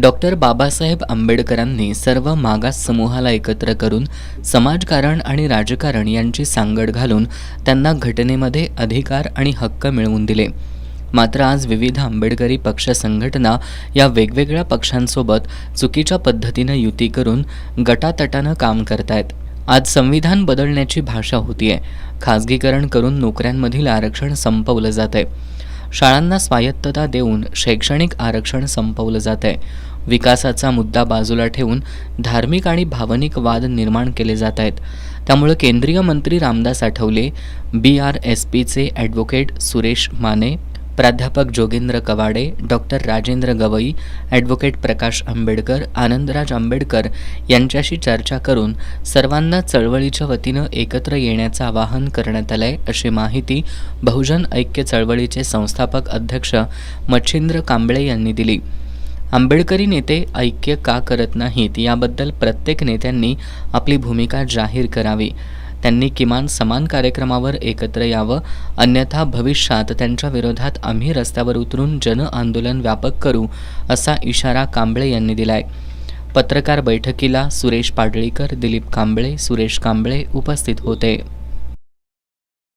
Doctor Babasaheb आंबेडकरांनी सर्व मागास समूहाला एकत्र करून समाजकारण आणि राजकारण यांची सांगड घालून त्यांना घटनेमध्ये अधिकार आणि हक्क मिळवून दिले. मात्र आज विविध आंबेडकरी पक्ष संघटना या वेगवेगळ्या पक्षांसोबत चुकीच्या पद्धतीनं युती करून गटातटानं काम करतायत. आज संविधान बदलण्याची भाषा होतीये. खाजगीकरण करून नोकऱ्यांमधील आरक्षण संपवलं जात आहे शाळांना स्वायत्तता देऊन शैक्षणिक आरक्षण संपवलं जात आहे विकासाचा मुद्दा बाजूला ठेवून धार्मिक आणि भावनिक वाद निर्माण केले जात आहेत त्यामुळे केंद्रीय मंत्री Ramdas Athawale B R S पीचे ॲडव्होकेट सुरेश माने प्राध्यापक जोगेंद्र कवाडे डॉक्टर राजेंद्र गवई ॲडव्होकेट प्रकाश आंबेडकर आनंदराज आंबेडकर यांच्याशी चर्चा करून सर्वांना चळवळीच्या वतीनं एकत्र येण्याचं आवाहन करण्यात आलंय अशी माहिती बहुजन ऐक्य चळवळीचे संस्थापक अध्यक्ष मच्छिंद्र कांबळे यांनी दिली. आंबेडकरी नेते ऐक्य का करत नाहीत याबद्दल प्रत्येक नेत्यांनी आपली भूमिका जाहीर करावी. त्यांनी किमान समान कार्यक्रमावर एकत्र यावं अन्यथा भविष्यात त्यांच्या विरोधात आम्ही रस्त्यावर उतरून जन आंदोलन व्यापक करू असा इशारा कांबळे यांनी दिलाय. पत्रकार बैठकीला सुरेश पाडळीकर दिलीप कांबळे सुरेश कांबळे उपस्थित होते.